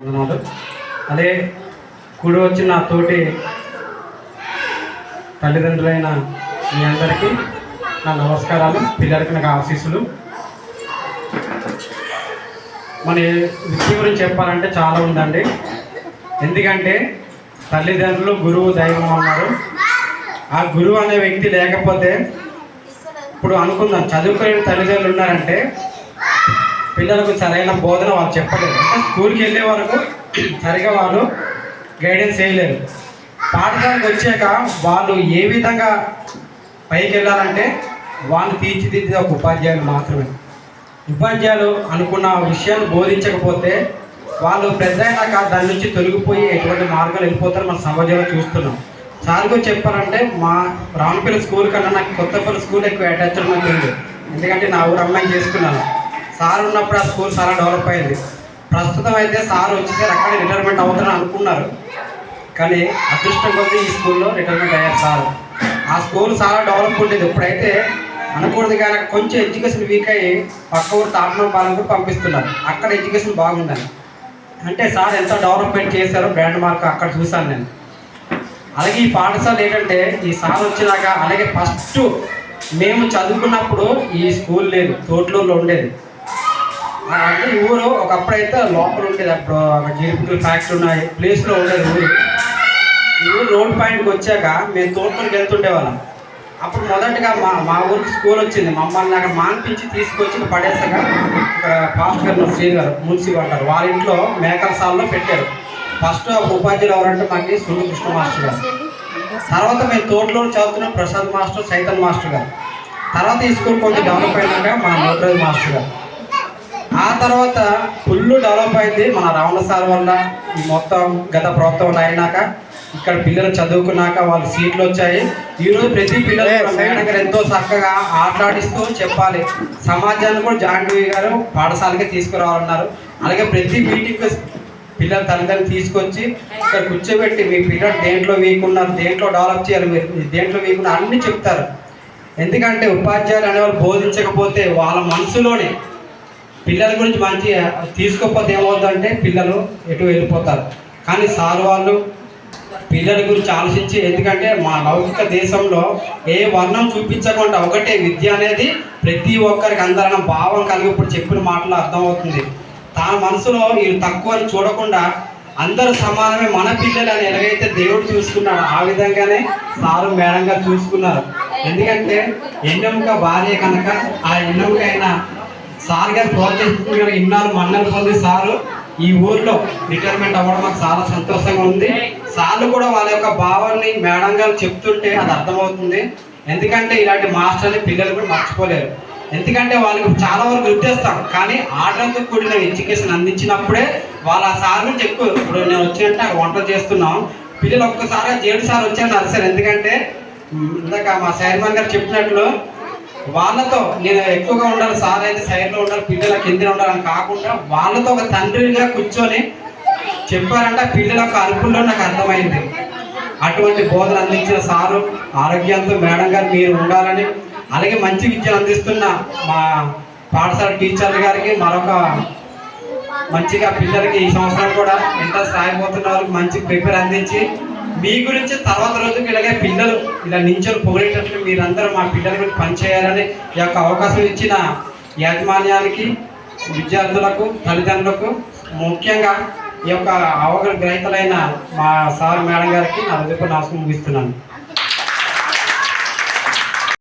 వందనాలు అదే కూడి వచ్చిన తోటి తల్లిదండ్రులైన మీ అందరికీ నా నమస్కారాలు పిల్లలకి నాకు ఆశీస్సులు. మన విద్య గురించి చెప్పాలంటే చాలా ఉందండి. ఎందుకంటే తల్లిదండ్రులు గురువు దైవం అన్నారు ఆ గురువు అనే వ్యక్తి లేకపోతే ఇప్పుడు అనుకుందాం చదువుకునే తల్లిదండ్రులు ఉన్నారంటే పిల్లలకు సరైన బోధన వాళ్ళు చెప్పలేరు అంటే స్కూల్కి వెళ్ళే వరకు సరిగా వాళ్ళు గైడెన్స్ చేయలేరు పాఠశాలకు వచ్చాక వాళ్ళు ఏ విధంగా పైకి వెళ్ళాలంటే వాళ్ళు తీర్చిదిద్దే ఒక ఉపాధ్యాయులు మాత్రమే. ఉపాధ్యాయులు అనుకున్న విషయాన్ని బోధించకపోతే వాళ్ళు పెద్ద అయినాక దాని నుంచి తొలగిపోయి ఎటువంటి మార్గాలు వెళ్ళిపోతారో మన సమాజంలో చూస్తున్నాం. సార్గా చెప్పాలంటే మా రామపల్లి స్కూల్ కన్నా నాకు కొత్తపల్లి స్కూల్ ఎక్కువ అటాచ్మెంట్ నాకు ఉంది. ఎందుకంటే నా ఊరు అమ్మాయి చేసుకున్నాను. సార్ ఉన్నప్పుడు ఆ స్కూల్ చాలా డెవలప్ అయింది. ప్రస్తుతం అయితే సార్ వచ్చేసరి అక్కడే రిటైర్మెంట్ అవుతారని అనుకున్నారు. కానీ అదృష్టం కొద్దీ ఈ స్కూల్లో రిటైర్మెంట్ అయ్యారు సార్. ఆ స్కూల్ చాలా డెవలప్ ఉండేది. ఇప్పుడైతే అనకూడదు కానీ కొంచెం ఎడ్యుకేషన్ వీక్ అయ్యి పక్క ఊరు తాపనం పాలన కూడా పంపిస్తున్నారు. అక్కడ ఎడ్యుకేషన్ బాగుందని. అంటే సార్ ఎంత డెవలప్మెంట్ చేశారో బ్రాండ్ మార్క్ అక్కడ చూశాను నేను. అలాగే ఈ పాఠశాల ఏంటంటే ఈ సార్ వచ్చినాక అలాగే ఫస్ట్ మేము చదువుకున్నప్పుడు ఈ స్కూల్ లేదు తోటలూరులో ఉండేది. అంటే ఈ ఊరు ఒకప్పుడైతే లోపల ఉండేది అప్పుడు ఒక ఫ్యాక్టరీ ఉన్న ప్లేస్లో ఉండేది ఊరు. ఈ ఊరు రోడ్ పాయింట్కి వచ్చాక మేము తోటలోకి వెళ్తుండేవాళ్ళం అప్పుడు మొదటగా మా మా ఊరికి స్కూల్ వచ్చింది. మమ్మల్ని అక్కడ మాన్పించి తీసుకొచ్చి పడేసాక ఇక్కడ పాస్ట్ గారు శ్రీ గారు మున్సిపల్ అంటారు వాళ్ళ ఇంట్లో మేకల సాల్లో పెట్టారు. ఫస్ట్ ఒక ఉపాధ్యాయులు ఎవరంటే మాకు సుండు కృష్ణ మాస్టర్ గారు. తర్వాత మేము తోటలో చదువుతున్నాం ప్రసాద్ మాస్టర్ సైతన్ మాస్టర్ గారు. తర్వాత ఈ స్కూల్ కొంచెం డెవలప్ అయినాక మా మోటరాజ్ మాస్టర్ గారు. ఆ తర్వాత ఫుల్ డెవలప్ అయింది మన రావణ సార్ వల్ల. మొత్తం గత ప్రభుత్వం అయినాక ఇక్కడ పిల్లలు చదువుకున్నాక వాళ్ళ సీట్లు వచ్చాయి. ఈరోజు ప్రతి పిల్లలు కూడా మేడం గారు ఎంతో చక్కగా ఆటలాడిస్తూ చెప్పాలి. సమాజాన్ని కూడా జాండవి గారు పాఠశాలకి తీసుకురావాలన్నారు. అలాగే ప్రతి మీటింగ్ పిల్లల తల్లిదండ్రులు తీసుకొచ్చి ఇక్కడ కూర్చోబెట్టి మీ పిల్లలు దేంట్లో వీక్ ఉన్నారు దేంట్లో డెవలప్ చేయాలి మీరు దేంట్లో వీక్ ఉన్నారు అన్నీ చెప్తారు. ఎందుకంటే ఉపాధ్యాయులు అనేవాళ్ళు బోధించకపోతే వాళ్ళ మనసులోనే పిల్లల గురించి మంచి తీసుకోకపోతే ఏమవుతుందంటే పిల్లలు ఎటు వెళ్ళిపోతారు. కానీ సార్ వాళ్ళు పిల్లల గురించి ఆలోచించి ఎందుకంటే మా లౌకిక దేశంలో ఏ వర్ణం చూపించకుండా ఒకటే విద్య అనేది ప్రతి ఒక్కరికి అందరన్న భావం కలిగి ఇప్పుడు చెప్పిన మాటలు అర్థమవుతుంది. తన మనసులో వీళ్ళు తక్కువ అని చూడకుండా అందరూ సమానమే మన పిల్లలు అని ఎలాగైతే దేవుడు చూసుకున్నాడు ఆ విధంగానే సారు మేడంగా చూసుకున్నారు. ఎందుకంటే ఎన్నెముక భార్య కనుక ఆ ఎన్నెముక సార్ గారు ప్రోత్సహిస్తున్న కనుక ఇన్నాళ్ళు మన్నలు పొంది సారు. ఈ ఊర్లో రిటైర్మెంట్ అవ్వడం మాకు చాలా సంతోషంగా ఉంది. సార్లు కూడా వాళ్ళ యొక్క భావాన్ని మేడం గారు చెప్తుంటే అది అర్థమవుతుంది. ఎందుకంటే ఇలాంటి మాస్టర్ని పిల్లలు కూడా మర్చిపోలేరు. ఎందుకంటే వాళ్ళకి చాలా వరకు గుర్తిస్తాం కానీ ఆర్డర్తో కూడిన ఎడ్యుకేషన్ అందించినప్పుడే వాళ్ళ ఆ సార్ నుంచి ఎక్కువ ఇప్పుడు నేను వచ్చినట్టు అక్కడ వంట చేస్తున్నాం. పిల్లలు ఒక్కసారిగా జేడు సార్ వచ్చారు నర్సర్ ఎందుకంటే ఇందాక మా చైర్మన్ గారు చెప్పినట్లు వాళ్ళతో నేను ఎక్కువగా ఉండాలి సార్ అయితే సైడ్లో ఉండాలి పిల్లల కింద ఉండాలని కాకుండా వాళ్ళతో ఒక తండ్రిగా కూర్చొని చెప్పారంటే పిల్లల యొక్క అరుపుల్లో నాకు అర్థమైంది. అటువంటి బోధన అందించిన సారు ఆరోగ్యంతో మేడం గారు మీరు ఉండాలని అలాగే మంచి విద్యను అందిస్తున్న మా పాఠశాల టీచర్ల గారికి మరొక మంచిగా పిల్లలకి ఈ సంవత్సరం కూడా ఇంటర్ రాయిపోతున్న వాళ్ళకి మంచి ప్రిపేర్ అందించి మీ గురించి తర్వాత రోజుకి ఇలాగే పిల్లలు ఇలా నించొని పొగిడేటట్లు మీరందరూ మా పిల్లల గురించి పనిచేయాలని ఈ యొక్క అవకాశం ఇచ్చిన యాజమాన్యానికి విద్యార్థులకు తల్లిదండ్రులకు ముఖ్యంగా ఈ యొక్క అవగాహన గ్రహీతలైన మా సార్ మేడం గారికి నా హృదయపూర్వక నాశనం ముగిస్తున్నాను.